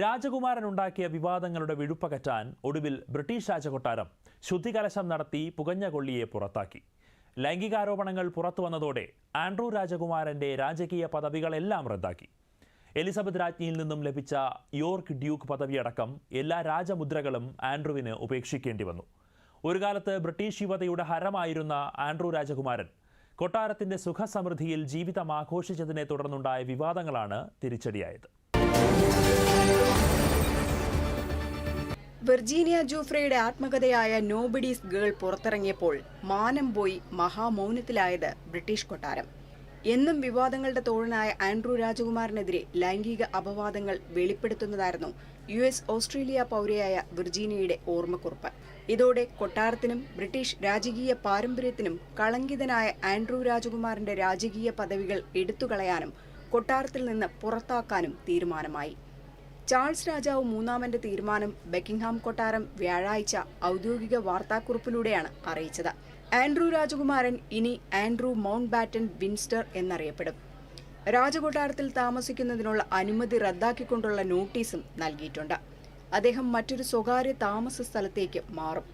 രാജകുമാരൻ ഉണ്ടാക്കിയ വിവാദങ്ങളുടെ വിഴുപ്പകറ്റാൻ ഒടുവിൽ ബ്രിട്ടീഷ് രാജകൊട്ടാരം ശുദ്ധികലശം നടത്തി പുകഞ്ഞ കൊള്ളിയെ പുറത്താക്കി. ലൈംഗികാരോപണങ്ങൾ പുറത്തു വന്നതോടെ ആൻഡ്രൂ രാജകുമാരന്റെ രാജകീയ പദവികളെല്ലാം റദ്ദാക്കി. എലിസബത്ത് രാജ്ഞിയിൽ നിന്നും ലഭിച്ച യോർക്ക് ഡ്യൂക്ക് പദവിയടക്കം എല്ലാ രാജമുദ്രകളും ആൻഡ്രുവിന് ഉപേക്ഷിക്കേണ്ടി വന്നു. ഒരു കാലത്ത് ബ്രിട്ടീഷ് യുവതയുടെ ഹരമായിരുന്ന ആൻഡ്രൂ രാജകുമാരൻ കൊട്ടാരത്തിന്റെ സുഖസമൃദ്ധിയിൽ ജീവിതം ആഘോഷിച്ചതിനെ തുടർന്നുണ്ടായ വിവാദങ്ങളാണ് തിരിച്ചടിയായത്. വെർജീനിയ ജൂഫ്രയുടെ ആത്മകഥയായ നോബഡീസ് ഗേൾ പുറത്തിറങ്ങിയപ്പോൾ മാനം പോയി മഹാമൗനത്തിലായത് ബ്രിട്ടീഷ് കൊട്ടാരം. എന്നും വിവാദങ്ങളുടെ തോഴനായ ആൻഡ്രു രാജകുമാറിനെതിരെ ലൈംഗിക അപവാദങ്ങൾ വെളിപ്പെടുത്തുന്നതായിരുന്നു യു എസ് ഓസ്ട്രേലിയ പൗരയായ വിർജീനിയയുടെ ഓർമ്മക്കുറിപ്പ്. ഇതോടെ കൊട്ടാരത്തിനും ബ്രിട്ടീഷ് രാജകീയ പാരമ്പര്യത്തിനും കളങ്കിതനായ ആൻഡ്രു രാജകുമാറിന്റെ രാജകീയ പദവികൾ എടുത്തുകളയാനും കൊട്ടാരത്തിൽ നിന്ന് പുറത്താക്കാനും തീരുമാനമായി. ചാൾസ് രാജാവ് മൂന്നാമന്റെ തീരുമാനം ബക്കിംഗ്ഹാം കൊട്ടാരം വ്യാഴാഴ്ച ഔദ്യോഗിക വാർത്താക്കുറിപ്പിലൂടെയാണ് അറിയിച്ചത്. ആൻഡ്രൂ രാജകുമാരൻ ഇനി ആൻഡ്രൂ മൗണ്ട് ബാറ്റൻ വിൻസ്റ്റർ എന്നറിയപ്പെടും. രാജകൊട്ടാരത്തിൽ താമസിക്കുന്നതിനുള്ള അനുമതി റദ്ദാക്കിക്കൊണ്ടുള്ള നോട്ടീസും നൽകിയിട്ടുണ്ട്. അദ്ദേഹം മറ്റൊരു സ്വകാര്യ താമസ സ്ഥലത്തേക്ക് മാറും.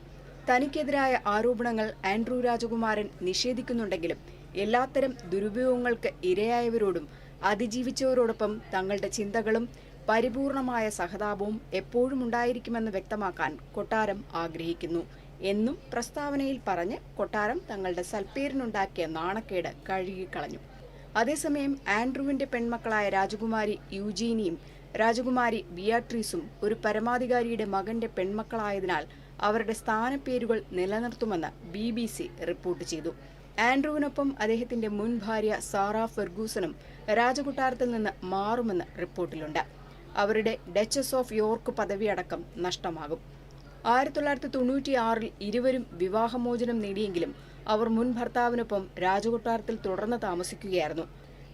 തനിക്കെതിരായ ആരോപണങ്ങൾ ആൻഡ്രൂ രാജകുമാരൻ നിഷേധിക്കുന്നുണ്ടെങ്കിലും എല്ലാത്തരം ദുരുപയോഗങ്ങൾക്ക് ഇരയായവരോടും അതിജീവിച്ചവരോടൊപ്പം തങ്ങളുടെ ചിന്തകളും പരിപൂർണമായ സഹതാപവും എപ്പോഴും ഉണ്ടായിരിക്കുമെന്ന് വ്യക്തമാക്കാൻ കൊട്ടാരം ആഗ്രഹിക്കുന്നു എന്നും പ്രസ്താവനയിൽ പറഞ്ഞ് കൊട്ടാരം തങ്ങളുടെ സൽപ്പേരിനുണ്ടാക്കിയ നാണക്കേട് കഴുകിക്കളഞ്ഞു. അതേസമയം ആൻഡ്രൂവിന്റെ പെൺമക്കളായ രാജകുമാരി യൂജീനിയും രാജകുമാരി ബിയാട്രീസും ഒരു പരമാധികാരിയുടെ മകന്റെ പെൺമക്കളായതിനാൽ അവരുടെ സ്ഥാനപ്പേരുകൾ നിലനിർത്തുമെന്ന് ബി റിപ്പോർട്ട് ചെയ്തു. ആൻഡ്രൂവിനൊപ്പം അദ്ദേഹത്തിന്റെ മുൻ ഭാര്യ സാറ ഫെർഗൂസണും രാജകൊട്ടാരത്തിൽ നിന്ന് മാറുമെന്ന് റിപ്പോർട്ടിലുണ്ട്. അവരുടെ ഡച്ചസ് ഓഫ് യോർക്ക് പദവി അടക്കം നഷ്ടമാകും. ആയിരത്തി തൊള്ളായിരത്തി തൊണ്ണൂറ്റിയാറിൽ ഇരുവരും വിവാഹമോചനം നേടിയെങ്കിലും അവർ മുൻ ഭർത്താവിനൊപ്പം രാജകൊട്ടാരത്തിൽ തുടർന്ന് താമസിക്കുകയായിരുന്നു.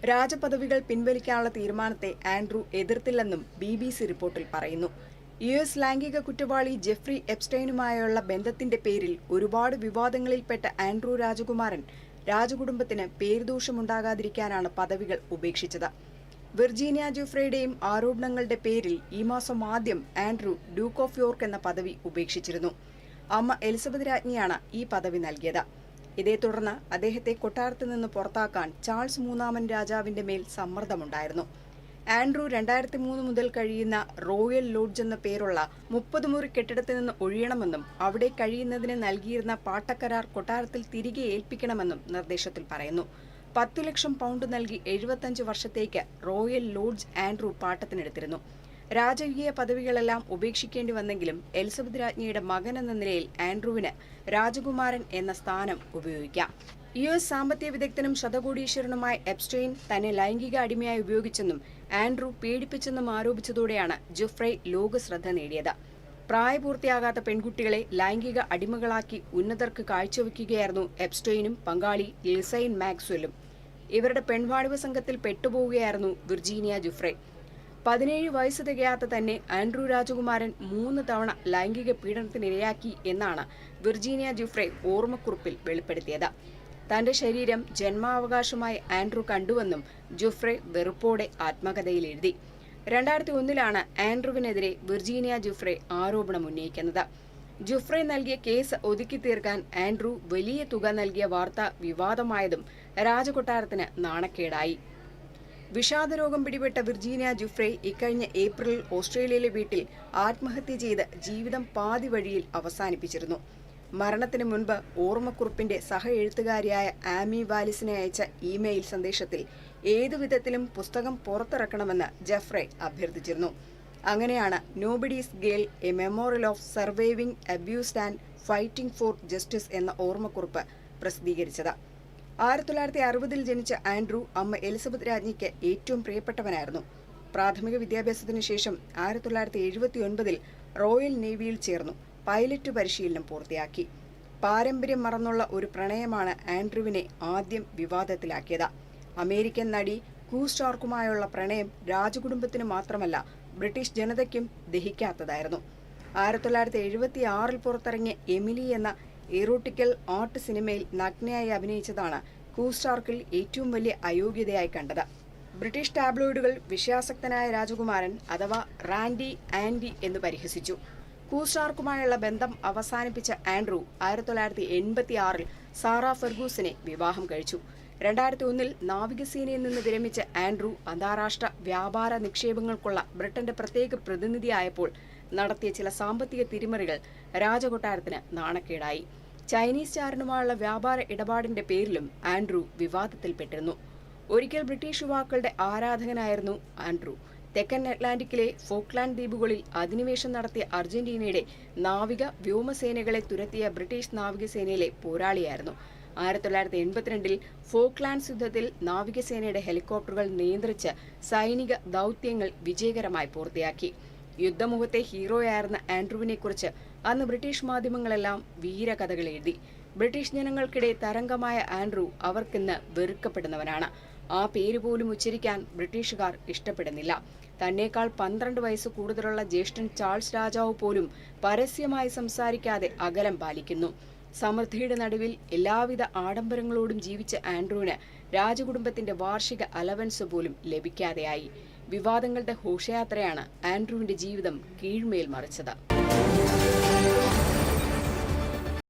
രാജപദവികൾ പിൻവലിക്കാനുള്ള തീരുമാനത്തെ ആൻഡ്രൂ എതിർത്തില്ലെന്നും ബി ബി സി റിപ്പോർട്ടിൽ പറയുന്നു. യു എസ് ലൈംഗിക കുറ്റവാളി ജെഫ്രി എപ്സ്റ്റൈനുമായുള്ള ബന്ധത്തിന്റെ പേരിൽ ഒരുപാട് വിവാദങ്ങളിൽപ്പെട്ട ആൻഡ്രൂ രാജകുമാരൻ രാജകുടുംബത്തിന് പേരുദോഷമുണ്ടാകാതിരിക്കാനാണ് പദവികൾ ഉപേക്ഷിച്ചത്. വിർജീനിയ ജൂഫ്രയുടെയും ആരോപണങ്ങളുടെ പേരിൽ ഈ മാസം ആദ്യം ആൻഡ്രൂ ഡ്യൂക്ക് ഓഫ് യോർക്ക് എന്ന പദവി ഉപേക്ഷിച്ചിരുന്നു. അമ്മ എലിസബത്ത് രാജ്ഞിയാണ് ഈ പദവി നൽകിയത്. ഇതേ തുടർന്ന് അദ്ദേഹത്തെ കൊട്ടാരത്തിൽ നിന്ന് പുറത്താക്കാൻ ചാൾസ് മൂന്നാമൻ രാജാവിന്റെ മേൽ സമ്മർദ്ദമുണ്ടായിരുന്നു. ആൻഡ്രൂ രണ്ടായിരത്തി മൂന്ന് മുതൽ കഴിയുന്ന റോയൽ ലോഡ്ജ് എന്ന പേരുള്ള മുപ്പത് മുറി കെട്ടിടത്തിൽ നിന്ന് ഒഴിയണമെന്നും അവിടെ കഴിയുന്നതിന് നൽകിയിരുന്ന പാട്ടക്കരാർ കൊട്ടാരത്തിൽ തിരികെ ഏൽപ്പിക്കണമെന്നും നിർദ്ദേശത്തിൽ പറയുന്നു. പത്തു ലക്ഷം പൗണ്ട് നൽകി എഴുപത്തഞ്ച് വർഷത്തേക്ക് റോയൽ ലോഡ്ജ് ആൻഡ്രൂ പാട്ടത്തിനെടുത്തിരുന്നു. രാജകീയ പദവികളെല്ലാം ഉപേക്ഷിക്കേണ്ടി വന്നെങ്കിലും എലിസബത്ത് രാജ്ഞിയുടെ മകൻ എന്ന നിലയിൽ ആൻഡ്രൂവിന് രാജകുമാരൻ എന്ന സ്ഥാനം ഉപയോഗിക്കാം. യു എസ് സാമ്പത്തിക വിദഗ്ധനും ശതകോടീശ്വരനുമായ എപ്സ്റ്റൈൻ തന്നെ ലൈംഗിക അടിമയായി ഉപയോഗിച്ചെന്നും ആൻഡ്രൂ പീഡിപ്പിച്ചെന്നും ആരോപിച്ചതോടെയാണ് ജുഫ്രൈ ലോകശ്രദ്ധ നേടിയത്. പ്രായപൂർത്തിയാകാത്ത പെൺകുട്ടികളെ ലൈംഗിക അടിമകളാക്കി ഉന്നതർക്ക് കാഴ്ചവെക്കുകയായിരുന്നു എപ്സ്റ്റൈനും പങ്കാളി ലിസൈൻ മാക്സ്വെല്ലും. ഇവരുടെ പെൺവാണിവ സംഘത്തിൽ പെട്ടുപോവുകയായിരുന്നു വിർജീനിയ ജുഫ്രൈ. പതിനേഴ് വയസ്സ് തികയാത്ത തന്നെ ആൻഡ്രൂ രാജകുമാരൻ മൂന്ന് തവണ ലൈംഗിക പീഡനത്തിനിരയാക്കി എന്നാണ് വിർജീനിയ ജുഫ്രെ ഓർമ്മക്കുറിപ്പിൽ വെളിപ്പെടുത്തിയത്. തന്റെ ശരീരം ജന്മാവകാശമായി ആൻഡ്രു കണ്ടുവെന്നും ജുഫ്രെ വെറുപ്പോടെ ആത്മകഥയിൽ എഴുതി. രണ്ടായിരത്തി ഒന്നിലാണ് ആൻഡ്രുവിനെതിരെ വിർജീനിയ ജുഫ്രെ ആരോപണം ഉന്നയിക്കുന്നത്. ജുഫ്രെ നൽകിയ കേസ് ഒതുക്കി തീർക്കാൻ ആൻഡ്രു വലിയ തുക നൽകിയ വാർത്ത വിവാദമായതും രാജകൊട്ടാരത്തിന് നാണക്കേടായി. വിഷാദരോഗം പിടിപെട്ട വിർജീനിയ ജുഫ്രെ ഇക്കഴിഞ്ഞ ഏപ്രിലിൽ ഓസ്ട്രേലിയയിലെ വീട്ടിൽ ആത്മഹത്യ ചെയ്ത് ജീവിതം പാതി വഴിയിൽ അവസാനിപ്പിച്ചിരുന്നു. മരണത്തിന് മുൻപ് ഓർമ്മക്കുറിപ്പിന്റെ സഹ എഴുത്തുകാരിയായ ആമി വാലിസിനെ അയച്ച ഇമെയിൽ സന്ദേശത്തിൽ ഏതുവിധത്തിലും പുസ്തകം പുറത്തിറക്കണമെന്ന് ജഫ്രെ അഭ്യർത്ഥിച്ചിരുന്നു. അങ്ങനെയാണ് nobody's girl a memorial of surviving abused and fighting for justice എന്ന ഓർമ്മക്കുറിപ്പ് പ്രസിദ്ധീകരിച്ചത്. ആയിരത്തി തൊള്ളായിരത്തി അറുപതിൽ ജനിച്ച ആൻഡ്രൂ അമ്മ എലിസബത്ത് രാജ്ഞിക്ക് ഏറ്റവും പ്രിയപ്പെട്ടവനായിരുന്നു. പ്രാഥമിക വിദ്യാഭ്യാസത്തിനു ശേഷം ആയിരത്തി തൊള്ളായിരത്തി എഴുപത്തി ഒൻപതിൽ റോയൽ നേവിയിൽ ചേർന്നു. പൈലറ്റ് പരിശീലനം പൂർത്തിയാക്കി. പാരമ്പര്യം മറന്നുള്ള ഒരു പ്രണയമാണ് ആൻഡ്രുവിനെ ആദ്യം വിവാദത്തിലാക്കിയത്. അമേരിക്കൻ നടി കൂസ്റ്റാർക്കുമായുള്ള പ്രണയം രാജകുടുംബത്തിന് മാത്രമല്ല ബ്രിട്ടീഷ് ജനതയ്ക്കും ദഹിക്കാത്തതായിരുന്നു. ആയിരത്തി തൊള്ളായിരത്തി എഴുപത്തി ആറിൽ പുറത്തിറങ്ങിയ എമിലി എന്ന എറോട്ടിക്കൽ ആർട്ട് സിനിമയിൽ നഗ്നയായി അഭിനയിച്ചതാണ് കൂസ്റ്റാർക്കിൽ ഏറ്റവും വലിയ അയോഗ്യതയായി കണ്ടത്. ബ്രിട്ടീഷ് ടാബ്ലോയിഡുകൾ വിഷയാസക്തനായ രാജകുമാരൻ അഥവാ റാൻഡി ആൻഡി എന്ന് പരിഹസിച്ചു. കൂസ്റ്റാർക്കുമായുള്ള ബന്ധം അവസാനിപ്പിച്ച ആൻഡ്രൂ ആയിരത്തി തൊള്ളായിരത്തി എൺപത്തി ആറിൽ സാറ ഫെർഗൂസിനെ വിവാഹം കഴിച്ചു. രണ്ടായിരത്തി ഒന്നിൽ നാവികസേനയിൽ നിന്ന് വിരമിച്ച ആൻഡ്രൂ അന്താരാഷ്ട്ര വ്യാപാര നിക്ഷേപങ്ങൾക്കുള്ള ബ്രിട്ടന്റെ പ്രത്യേക പ്രതിനിധിയായപ്പോൾ നടത്തിയ ചില സാമ്പത്തിക തിരിമറികൾ രാജകൊട്ടാരത്തിന് നാണക്കേടായി. ചൈനീസ് ചാരനുമായുള്ള വ്യാപാര ഇടപാടിന്റെ പേരിലും ആൻഡ്രൂ വിവാദത്തിൽപ്പെട്ടിരുന്നു. ഒരിക്കൽ ബ്രിട്ടീഷ് യുവാക്കളുടെ ആരാധകനായിരുന്നു ആൻഡ്രൂ. തെക്കൻ അറ്റ്ലാന്റിക്കിലെ ഫോക്ലാൻഡ് ദ്വീപുകളിൽ അധിനിവേശം നടത്തിയ അർജന്റീനയുടെ നാവിക വ്യോമസേനകളെ തുരത്തിയ ബ്രിട്ടീഷ് നാവികസേനയിലെ പോരാളിയായിരുന്നു. ആയിരത്തി തൊള്ളായിരത്തി എൺപത്തിരണ്ടിൽ ഫോക്ലാൻഡ്സ് യുദ്ധത്തിൽ നാവികസേനയുടെ ഹെലികോപ്റ്ററുകൾ നിയന്ത്രിച്ച് സൈനിക ദൗത്യങ്ങൾ വിജയകരമായി പൂർത്തിയാക്കി. യുദ്ധമുഖത്തെ ഹീറോയായിരുന്ന ആൻഡ്രൂവിനെക്കുറിച്ച് അന്ന് ബ്രിട്ടീഷ് മാധ്യമങ്ങളെല്ലാം വീരകഥകൾ എഴുതി. ബ്രിട്ടീഷ് ജനങ്ങൾക്കിടെ തരംഗമായ ആൻഡ്രൂ അവർക്കിന്ന് വെറുക്കപ്പെടുന്നവനാണ്. ആ പേര് പോലും ഉച്ചരിക്കാൻ ബ്രിട്ടീഷുകാർ ഇഷ്ടപ്പെടുന്നില്ല. തന്നേക്കാൾ പന്ത്രണ്ട് വയസ്സ് കൂടുതലുള്ള ജ്യേഷ്ഠൻ ചാൾസ് രാജാവ് പോലും പരസ്യമായി സംസാരിക്കാതെ അകലം പാലിക്കുന്നു. സമൃദ്ധിയുടെ നടുവിൽ എല്ലാവിധ ആഡംബരങ്ങളോടും ജീവിച്ച ആൻഡ്രൂവിന് രാജകുടുംബത്തിന്റെ വാർഷിക അലവൻസ് പോലും ലഭിക്കാതെയായി. വിവാദങ്ങളുടെ ഘോഷയാത്രയാണ് ആൻഡ്രൂവിന്റെ ജീവിതം കീഴ്മേൽ മറിച്ചത്.